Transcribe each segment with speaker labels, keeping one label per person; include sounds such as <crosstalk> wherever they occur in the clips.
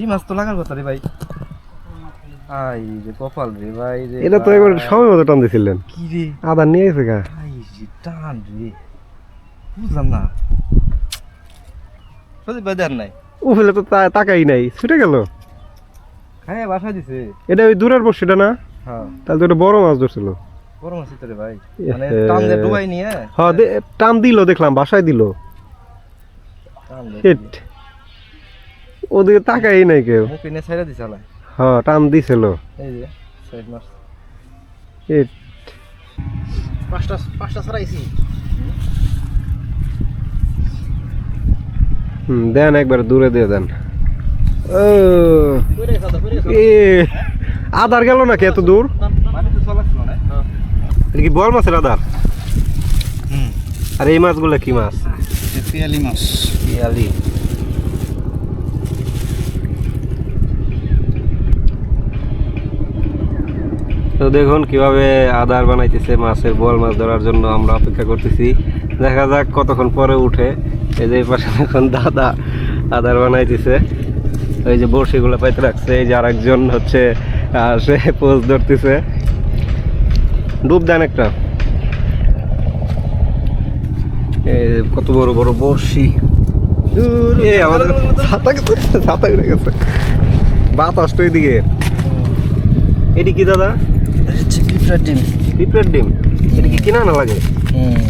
Speaker 1: এই মাছ তো লাগার কথা রে ভাই। আই রে কপাল রে ভাই রে
Speaker 2: এটা তো একবার সময় মতো টান দিছিলেন।
Speaker 1: কি রে?
Speaker 2: আদার নিয়ে গেছে গা।
Speaker 1: আই রে টান রে। বুঝলাম না। সত্যি দেন নাই।
Speaker 2: উফেলে তো তাকাই নাই। ছুটে গেল।
Speaker 1: হ্যাঁ বাসা দিছে।
Speaker 2: এটা ওই দূরের বর্ষিটা না?
Speaker 1: হ্যাঁ।
Speaker 2: তাহলে তো এটা বড় মাছ ধরছিল।
Speaker 1: বড় মাছ তো রে ভাই। মানে টান দিয়ে ডুবাই নিয়ে।
Speaker 2: হ্যাঁ টান দিল দেখলাম বাসায় দিল।
Speaker 1: টান
Speaker 2: হিট। ওদিকে তাকাই নাই কেউ।
Speaker 1: নিয়ে ছেড়ে দিছে আলাই
Speaker 2: হ্যাঁ টান দিছিল।
Speaker 1: এই যে সাইড মাছ
Speaker 2: হিট
Speaker 3: পাঁচটা পাঁচটা ছাড়াইছি।
Speaker 2: হুম দেন একবার দূরে দিয়ে দেন। ও। আদার গেল নাকি এত দূর?
Speaker 1: না?
Speaker 2: এটা কি বল মাছের আদার আর এই মাছগুলো কি মাছ?
Speaker 1: পিয়ালি মাছ।
Speaker 2: পিয়ালি। তো দেখুন কীভাবে আদার বানাইতেছে মাছের বল মাছ ধরার জন্য আমরা অপেক্ষা করতেছি। দেখা যাক কতক্ষণ পরে উঠে। এই যে পাশে এখন দাদা আদার বানাইতেছে। এই যে বড়শিগুলো পাইতে রাখছে। এই যে আরেকজন হচ্ছে সে পোজ ধরতেছে। ডুব দেন একটা। এই কত বড় বড় বড়শি। আমাদের ছাতা ছাতা গেছে। বাতাস তো এদিকে। এটি কি দাদা?
Speaker 1: হচ্ছে পিঁপড়ার ডিম।
Speaker 2: পিঁপড়ের ডিম? এটা কি কিনা না লাগে?
Speaker 1: হুম।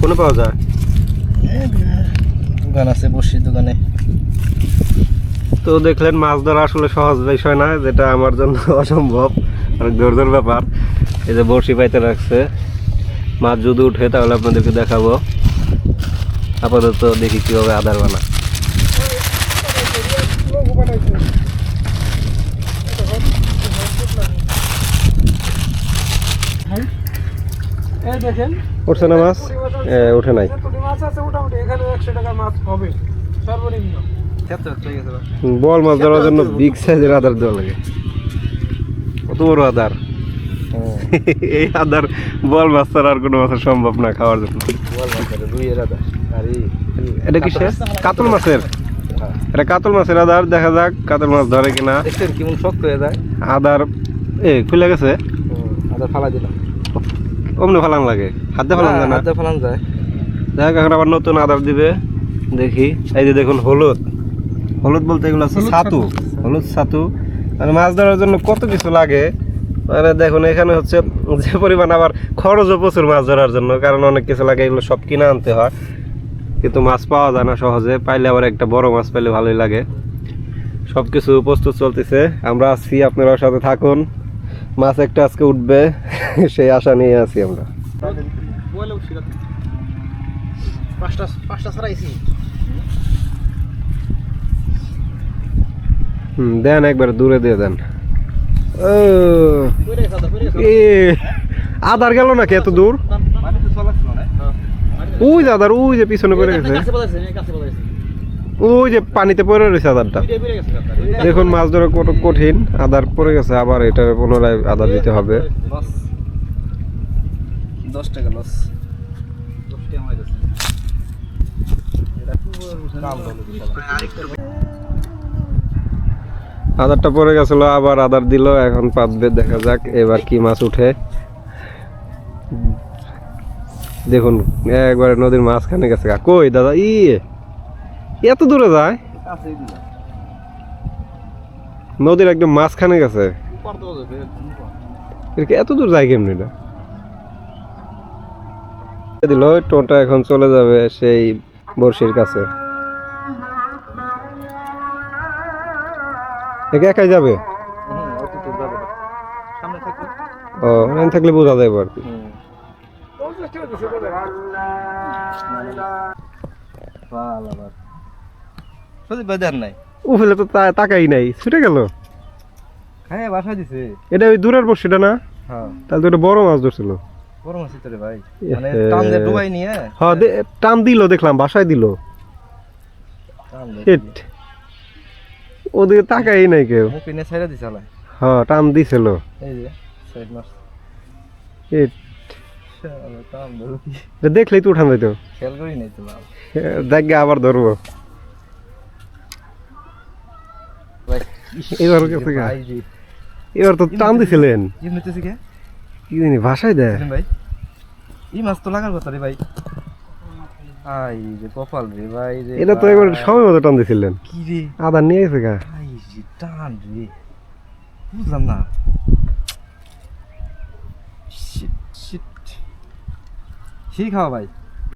Speaker 2: কোনে পাওয়া যায়?
Speaker 1: দোকান আছে বসি দোকানে।
Speaker 2: তো দেখলেন মাছ ধরা আসলে সহজ বিষয় না যেটা আমার জন্য <laughs> অসম্ভব অনেক ধৈর্যের ব্যাপার। এই যে বড়শি পাইতে রাখছে। মাছ যদি উঠে তাহলে আপনাদেরকে দেখাবো। আপাতত দেখি কীভাবে আদার বানা
Speaker 3: এই দেখেন
Speaker 2: উঠছে না মাছ? এ, উঠে নাই।
Speaker 3: যতটি মাছ আছে মোটামুটি এখানে একশো টাকা মাছ হবে। সর্বনিম্ন।
Speaker 1: খেতে গেছে বা।
Speaker 2: বল মাছ ধরার জন্য বিগ সাইজের আদার দেওয়া লাগে। কত বড় আদার? এই আদার বল মাছ ছাড়া আর কোনো মাছের সম্ভব না খাওয়ার জন্য। এটা কি শেষ? কাতল মাছের?
Speaker 1: হ্যাঁ।
Speaker 2: এটা কাতল মাছের আদার দেখা যাক কাতল মাছ ধরে কিনা।
Speaker 1: কেমন শক্ত হয়ে যায়।
Speaker 2: আদার এ খুলে গেছে।
Speaker 1: হুম, আদা ফালা দিলাম।
Speaker 2: অমনি ফালান লাগে। হাতে ফালান যায় না?
Speaker 1: হাতে ফালান যায়।
Speaker 2: দেখ এখন আবার নতুন আদার দিবে। দেখি। এই যে দেখুন হলুদ। হলুদ বলতে এগুলো আছে ছাতু। হলুদ ছাতু। মানে মাছ ধরার জন্য কত কিছু লাগে। মানে দেখুন এখানে হচ্ছে যে পরিমাণ আবার খরচও প্রচুর মাছ ধরার জন্য কারণ অনেক কিছু লাগে এগুলো সব কিনে আনতে হয়। কিন্তু মাছ পাওয়া যায় না সহজে। পাইলে আবার একটা বড় মাছ পাইলে ভালোই লাগে। সব কিছু প্রস্তুত চলতেছে। আমরা আছি আপনারা সাথে থাকুন। মাছ একটা আজকে উঠবে সেই আশা নিয়ে আছি আমরা।
Speaker 3: পাঁচটা পাঁচটা ছাড়াইছি
Speaker 2: দেন একবার দূরে দিয়ে দেন। আদার গেল নাকি এত দূর? ওই যে আদার ওই যে পিছনে পড়ে গেছে। ওই যে পানিতে পড়ে রয়েছে আদারটা। দেখুন মাছ ধরা কত কঠিন আদার পড়ে গেছে আবার এটা পুনরায় আদার দিতে হবে।
Speaker 1: দশ টাকা লস।
Speaker 2: আদারটা পড়ে গেছিল আবার আদার দিল এখন পাতবে দেখা যাক এবার কি মাছ উঠে। দেখুন একবারে নদীর মাঝখানে গেছে। কই দাদা? ই এত দূরে যায়? নদীর একদম মাঝখানে গেছে। এত দূর যায় কেমনি এটা? দিল টোটা এখন চলে যাবে সেই বর্ষির কাছে। একে একাই যাবে? ও এখানে থাকলে বোঝা যাবে আর কি
Speaker 1: ভালো দেন নাই।
Speaker 2: উফেলে তো তাকাই নাই ছুটে গেল।
Speaker 1: হ্যাঁ বাসা দিছে।
Speaker 2: এটা ওই দূরের না?
Speaker 1: হ্যাঁ।
Speaker 2: তাহলে তো এটা বড় মাছ ধরছিল।
Speaker 1: বড় মাছ তো রে ভাই। মানে টান দিয়ে ডুবাই নিয়ে
Speaker 2: হ্যাঁ? টান দিল দেখলাম বাসায় দিল। হিট। ওদিকে তাকাই নাই কেউ।
Speaker 1: নিয়ে দিছে আলাই
Speaker 2: হ্যাঁ টান দিছিল।
Speaker 1: এই যে সাইড মাছ।
Speaker 2: হিট। দেখলেই তো উঠান যাইতো।
Speaker 1: খেয়াল করি নাই তো লাভ।
Speaker 2: আবার ধরবো
Speaker 1: ভাই
Speaker 2: এবার এবার তো টান দিছিলেন
Speaker 1: কি?
Speaker 2: জানি ভাষায় দেয়।
Speaker 1: ভাই। এই মাছ তো লাগার কথা রে ভাই। আই রে কপাল রে ভাই রে
Speaker 2: এটা তো
Speaker 1: ভাই।
Speaker 2: একবার সময় মতো টান দিছিলেন
Speaker 1: কি রে?
Speaker 2: আদার নিয়ে গেছে গা।
Speaker 1: আই রে টান রে। বুঝলাম না। শিট শিট সেই খাওয়া ভাই।